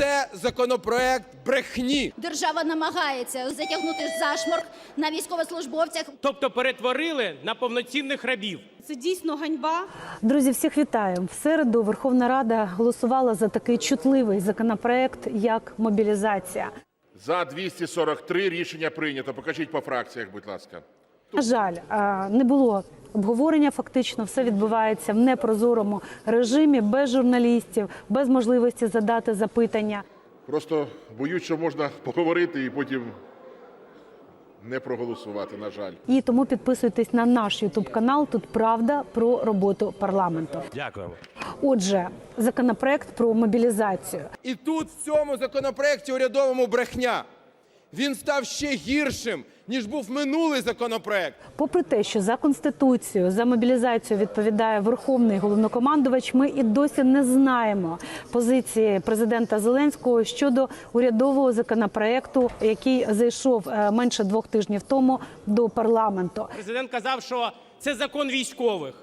Це законопроект брехні. Держава намагається затягнути зашморг на військовослужбовцях. Тобто перетворили на повноцінних рабів. Це дійсно ганьба. Друзі, всіх вітаю. В середу Верховна Рада голосувала за такий чутливий законопроект, як мобілізація. За 243 рішення прийнято. Покажіть по фракціях, будь ласка. На жаль, не було обговорення. Фактично, все відбувається в непрозорому режимі, без журналістів, без можливості задати запитання. Просто боюсь, що можна поговорити і потім не проголосувати, на жаль. І тому підписуйтесь на наш Ютуб канал. Тут правда про роботу парламенту. Дякуємо. Отже, законопроект про мобілізацію. І тут в цьому законопроекті урядовому брехня. Він став ще гіршим, ніж був минулий законопроект. Попри те, що за конституцією за мобілізацію відповідає верховний головнокомандувач, ми і досі не знаємо позиції президента Зеленського щодо урядового законопроекту, який зайшов е, менше двох тижнів тому до парламенту. Президент казав, що це закон військових.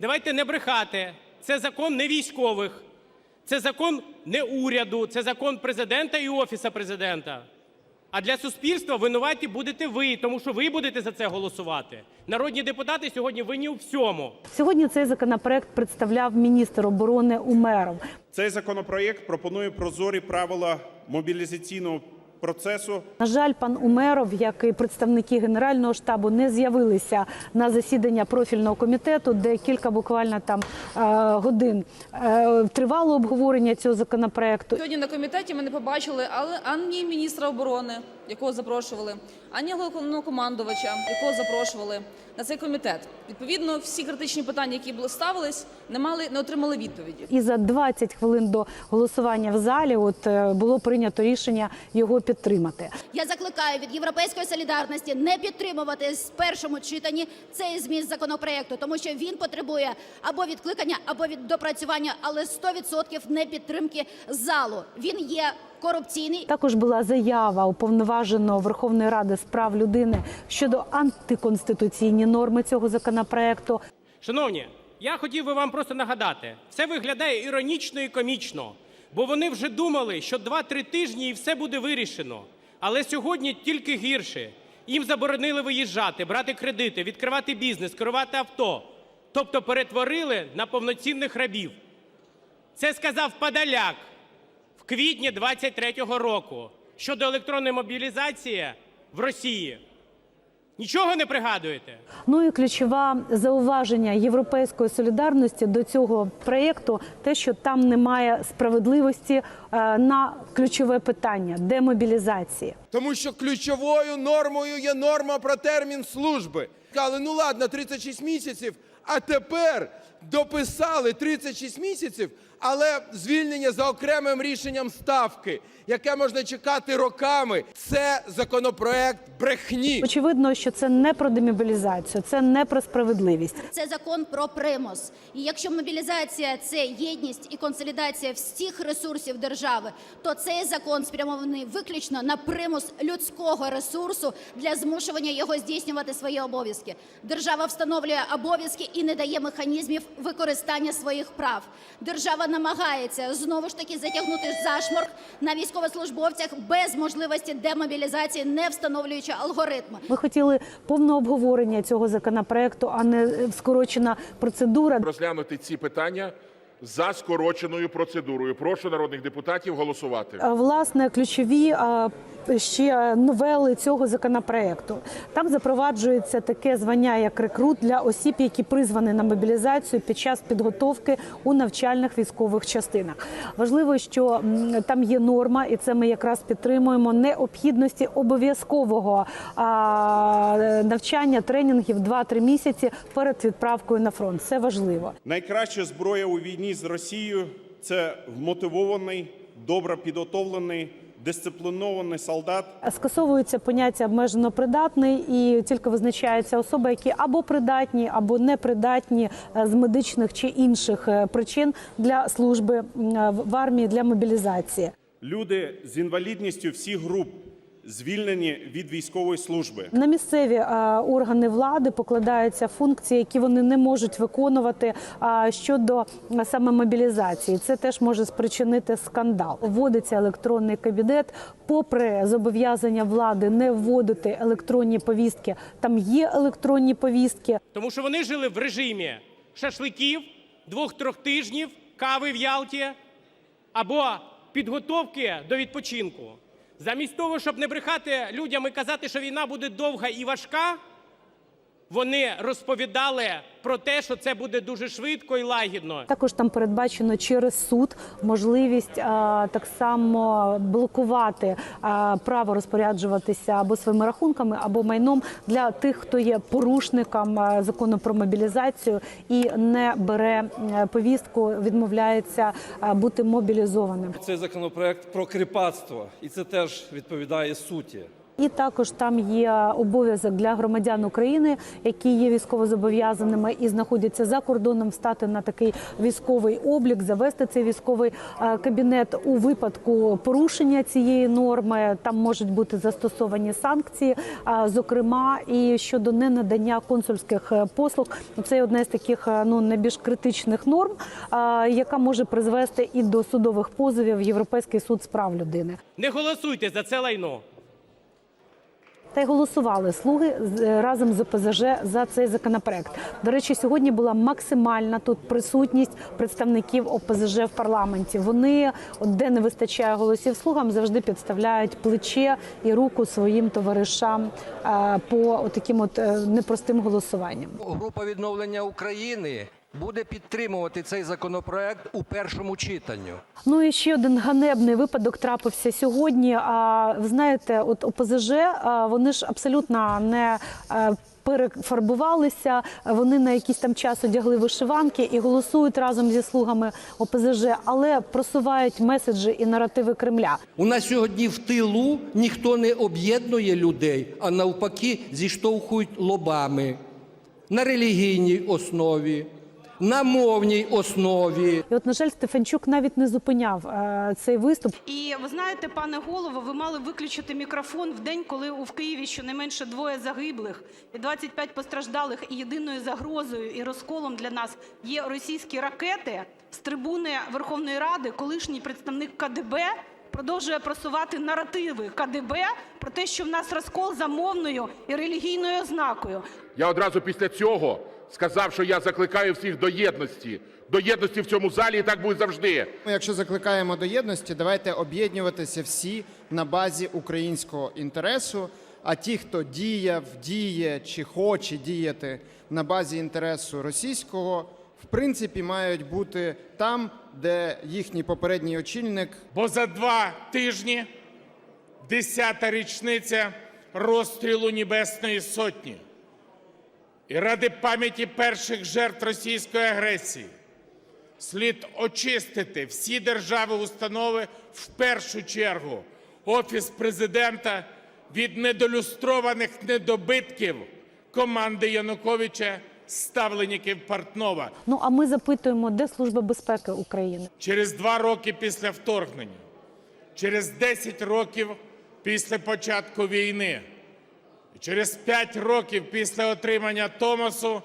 Давайте не брехати. Це закон не військових. Це закон не уряду, це закон президента і офіса президента. А для суспільства винуваті будете ви, тому що ви будете за це голосувати. Народні депутати сьогодні винні у всьому. Сьогодні цей законопроект представляв міністр оборони Умеров. Цей законопроект пропонує прозорі правила мобілізаційного процесу На жаль, пан Умеров, як і представники Генерального штабу, не з'явилися на засідання профільного комітету, де кілька буквально там е, годин е, тривало обговорення цього законопроекту. Сьогодні на комітеті ми не побачили але ані міністра оборони, якого запрошували, ані головнокомандувача, якого запрошували на цей комітет. Відповідно, всі критичні питання, які були ставились, не мали не отримали відповіді. І за 20 хвилин до голосування в залі, от е, було прийнято рішення його підтримати. Я закликаю від європейської солідарності не підтримувати в першому читанні цей зміст законопроекту, тому що він потребує або відкликання, або від допрацювання, але 100% не підтримки залу. Він є корупційний. Також була заява уповноваженого Верховної Ради з прав людини щодо антиконституційні норми цього законопроекту. Шановні, я хотів би вам просто нагадати, все виглядає іронічно і комічно, бо вони вже думали, що 2-3 тижні і все буде вирішено. Але сьогодні тільки гірше. Їм заборонили виїжджати, брати кредити, відкривати бізнес, керувати авто. Тобто перетворили на повноцінних рабів. Це сказав Подоляк в квітні 23-го року щодо електронної мобілізації в Росії. Нічого не пригадуєте? Ну і ключове зауваження європейської солідарності до цього проєкту те, що там немає справедливості е, на ключове питання демобілізації. Тому що ключовою нормою є норма про термін служби. Сказали, ну ладно, 36 місяців, а тепер дописали 36 місяців, але звільнення за окремим рішенням ставки, яке можна чекати роками. Це законопроект брехні. Очевидно, що це не про демобілізацію, це не про справедливість. Це закон про примус. І якщо мобілізація це єдність і консолідація всіх ресурсів держави, то цей закон спрямований виключно на примус людського ресурсу для змушування його здійснювати свої обов'язки. Держава встановлює обов'язки і не дає механізмів використання своїх прав. Держава намагається знову ж таки затягнути зашморг на військовослужбовцях без можливості демобілізації, не встановлюючи алгоритми. Ми хотіли повне обговорення цього законопроекту, а не скорочена процедура. Розглянути ці питання за скороченою процедурою. Прошу народних депутатів голосувати. Е, Власне, ключові е, ще новели цього законопроекту. Там запроваджується таке звання як рекрут для осіб, які призвані на мобілізацію під час підготовки у навчальних військових частинах. Важливо, що там є норма, і це ми якраз підтримуємо необхідності обов'язкового навчання тренінгів 2-3 місяці перед відправкою на фронт. Це важливо. найкраща зброя у війні з Росією це вмотивований, добре підготовлений, дисциплінований солдат. Скасовується поняття обмежено придатний і тільки визначаються особи, які або придатні, або непридатні е, з медичних чи інших е, причин для служби в армії для мобілізації. Люди з інвалідністю всіх груп звільнені від військової служби. На місцеві е, органи влади покладаються функції, які вони не можуть виконувати е, щодо е, саме мобілізації. Це теж може спричинити скандал. Вводиться електронний кабінет, попри зобов'язання влади не вводити електронні повістки. Там є електронні повістки. Тому що вони жили в режимі шашликів, двох-трьох тижнів, кави в Ялті або підготовки до відпочинку. Замість того, щоб не брехати людям і казати, що війна буде довга і важка, вони розповідали про те, що це буде дуже швидко і лагідно. Також там передбачено через суд можливість а, так само блокувати а, право розпоряджуватися або своїми рахунками, або майном для тих, хто є порушником закону про мобілізацію і не бере повістку, відмовляється бути мобілізованим. Цей законопроект про кріпацтво, і це теж відповідає суті. І також там є обов'язок для громадян України, які є військовозобов'язаними і знаходяться за кордоном, стати на такий військовий облік, завести цей військовий е, кабінет у випадку порушення цієї норми. Там можуть бути застосовані санкції, е, зокрема і щодо ненадання консульських е, послуг. Це одна з таких ну найбільш критичних норм, яка може призвести і до судових позовів в Європейський суд з прав людини. Не голосуйте за це лайно. Та й голосували слуги разом з ОПЗЖ за цей законопроект. До речі, сьогодні була максимальна тут присутність представників ОПЗЖ в парламенті. Вони, де не вистачає голосів слугам, завжди підставляють плече і руку своїм товаришам е, по таким от е, непростим голосуванням. Група відновлення України буде підтримувати цей законопроект у першому читанні. Ну і ще один ганебний випадок трапився сьогодні. А ви знаєте, от ОПЗЖ, вони ж абсолютно не е, перефарбувалися. Вони на якийсь там час одягли вишиванки і голосують разом зі слугами ОПЗЖ, але просувають меседжі і наративи Кремля. У нас сьогодні в тилу ніхто не об'єднує людей, а навпаки зіштовхують лобами на релігійній основі, на мовній основі. І от, на жаль, Стефанчук навіть не зупиняв е, цей виступ. І ви знаєте, пане голово, ви мали виключити мікрофон в день, коли у в Києві щонайменше двоє загиблих і 25 постраждалих. І єдиною загрозою і розколом для нас є російські ракети з трибуни Верховної Ради. Колишній представник КДБ продовжує просувати наративи КДБ про те, що в нас розкол за мовною і релігійною ознакою. Я одразу після цього сказав, що я закликаю всіх до єдності. До єдності в цьому залі і так буде завжди. Ми, Якщо закликаємо до єдності, давайте об'єднуватися всі на базі українського інтересу. А ті, хто діяв, діє чи хоче діяти на базі інтересу російського, в принципі, мають бути там, де їхній попередній очільник Бо за два тижні десята річниця розстрілу Небесної Сотні. І ради пам'яті перших жертв російської агресії слід очистити всі держави установи в першу чергу Офіс президента від недолюстрованих недобитків команди Януковича, ставленників Портнова. Ну а ми запитуємо, де служба безпеки України? Через два роки після вторгнення, через 10 років після початку війни, через 5 років після отримання Томосу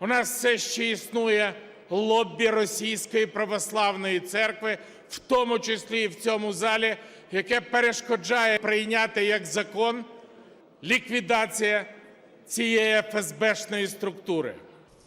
у нас все ще існує лоббі Російської православної церкви, в тому числі і в цьому залі, яке перешкоджає прийняти як закон ліквідація цієї ФСБшної структури.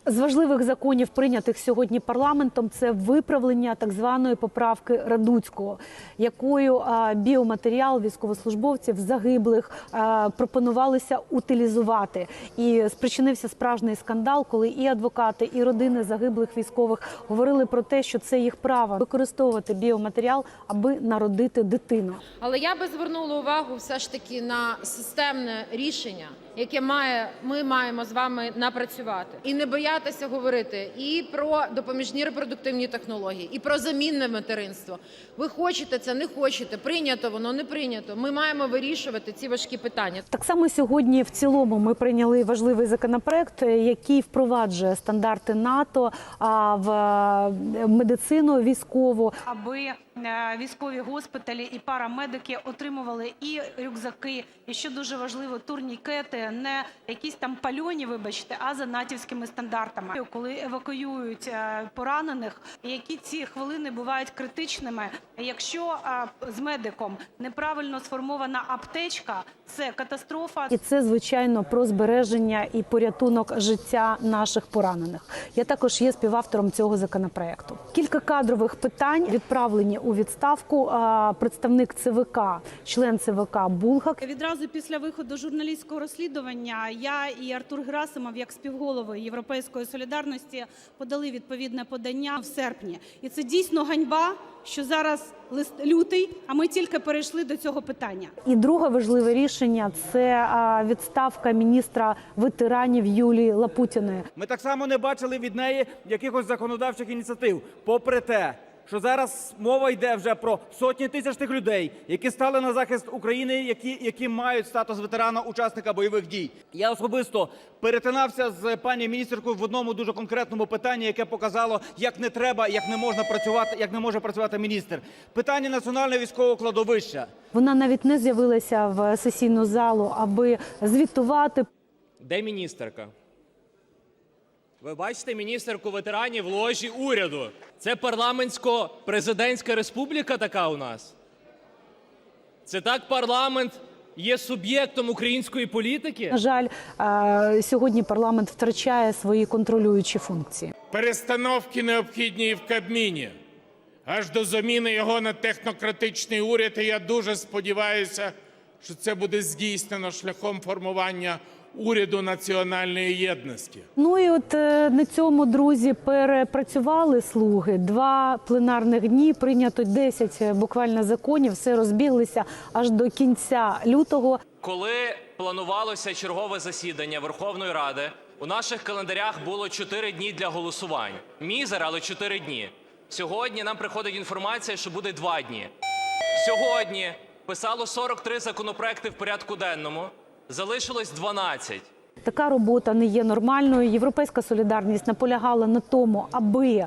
З важливих законів, прийнятих сьогодні парламентом, це виправлення так званої поправки Радуцького, якою біоматеріал військовослужбовців загиблих а, пропонувалося утилізувати. І спричинився справжній скандал, коли і адвокати, і родини загиблих військових говорили про те, що це їх право використовувати біоматеріал, аби народити дитину. Але я би звернула увагу все ж таки на системне рішення, яке має ми маємо з вами напрацювати, і не боятися говорити і про допоміжні репродуктивні технології, і про замінне материнство. Ви хочете це, не хочете, прийнято воно, не прийнято. Ми маємо вирішувати ці важкі питання. Так само сьогодні в цілому ми прийняли важливий законопроект, який впроваджує стандарти НАТО а, в е, медицину військову. аби е, військові госпіталі і парамедики отримували і рюкзаки, і що дуже важливо, турнікети, не якісь там пальоні, вибачте, а за натівськими стандартами. Коли евакуюють е, поранених, які ці хвилини бувають критичними. Якщо е, з медиком неправильно сформована аптечка, це катастрофа. І це звичайно про збереження і порятунок життя наших поранених. Я також є співавтором цього законопроекту. Кілька кадрових питань відправлені у відставку. Представник ЦВК, член ЦВК Булгак Відразу після виходу журналістського розслідування я і Артур Герасимов, як співголови Європейської солідарності, подали відповідне подання в серпні. І це дійсно ганьба, що зараз лист лютий, а ми тільки перейшли до цього питання. І друге важливе рішення це відставка міністра ветеранів Юлії Лапутіної. Ми так само не бачили від неї якихось законодавчих ініціатив, попри те, що зараз мова йде вже про сотні тисяч тих людей, які стали на захист України, які, які мають статус ветерана учасника бойових дій. Я особисто перетинався з пані міністеркою в одному дуже конкретному питанні, яке показало, як не треба, як не можна працювати, як не може працювати міністр. Питання національного військового кладовища. Вона навіть не з'явилася в сесійну залу, аби звітувати Де міністерка? Ви бачите міністерку ветеранів в ложі уряду. Це парламентсько-президентська республіка така у нас. Це так парламент є суб'єктом української політики. На жаль, е, сьогодні парламент втрачає свої контролюючі функції. Перестановки необхідні і в Кабміні, аж до заміни його на технократичний уряд. І я дуже сподіваюся, що це буде здійснено шляхом формування уряду національної єдності. Ну і от е, на цьому друзі перепрацювали слуги. Два пленарних дні прийнято 10 буквально законів. Все розбіглися аж до кінця лютого. Коли планувалося чергове засідання Верховної Ради, у наших календарях було 4 дні для голосувань. Мізер, але 4 дні. Сьогодні нам приходить інформація, що буде 2 дні. Сьогодні писало 43 законопроекти в порядку денному, залишилось 12. Така робота не є нормальною. Європейська солідарність наполягала на тому, аби е,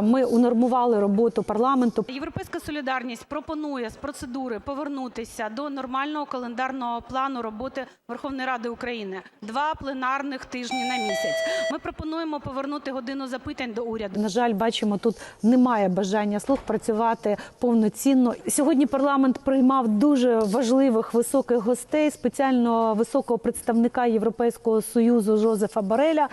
ми унормували роботу парламенту. Європейська солідарність пропонує з процедури повернутися до нормального календарного плану роботи Верховної Ради України. Два пленарних тижні на місяць. Ми пропонуємо повернути годину запитань до уряду. На жаль, бачимо, тут немає бажання слуг працювати повноцінно. Сьогодні парламент приймав дуже важливих високих гостей, спеціально високого представника Європейського союзу Жозефа Бареля.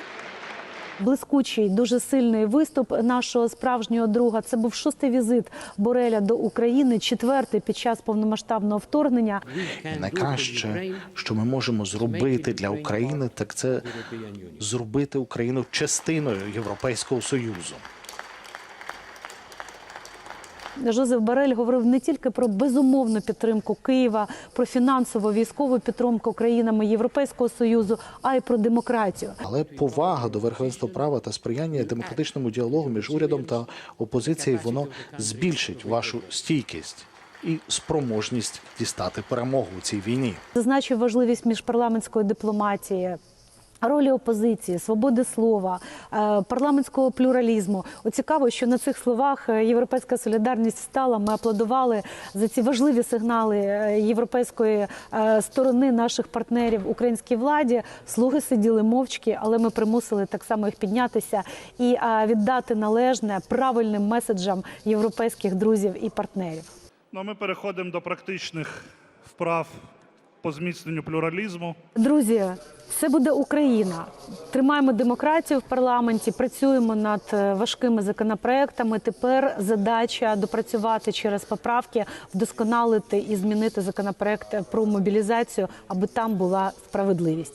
Блискучий, дуже сильний виступ нашого справжнього друга. Це був шостий візит Бореля до України, четвертий під час повномасштабного вторгнення. Найкраще, що ми можемо зробити для України, так це зробити Україну частиною Європейського союзу. Жозеф Барель говорив не тільки про безумовну підтримку Києва, про фінансову військову підтримку країнами Європейського союзу, а й про демократію. Але повага до верховенства права та сприяння демократичному діалогу між урядом та опозицією воно збільшить вашу стійкість і спроможність дістати перемогу у цій війні. Зазначив важливість міжпарламентської дипломатії. Ролі опозиції, свободи слова, е, парламентського плюралізму. От цікаво, що на цих словах е, Європейська солідарність встала. Ми аплодували за ці важливі сигнали е, європейської сторони наших партнерів українській владі. Слуги сиділи мовчки, але ми примусили так само їх піднятися і віддати належне правильним меседжам європейських друзів і партнерів. Ну, ми переходимо до практичних вправ по зміцненню плюралізму. Друзі, це буде Україна. Тримаємо демократію в парламенті, працюємо над е, важкими законопроектами. Тепер задача допрацювати через поправки, вдосконалити і змінити законопроект про мобілізацію, аби там була справедливість.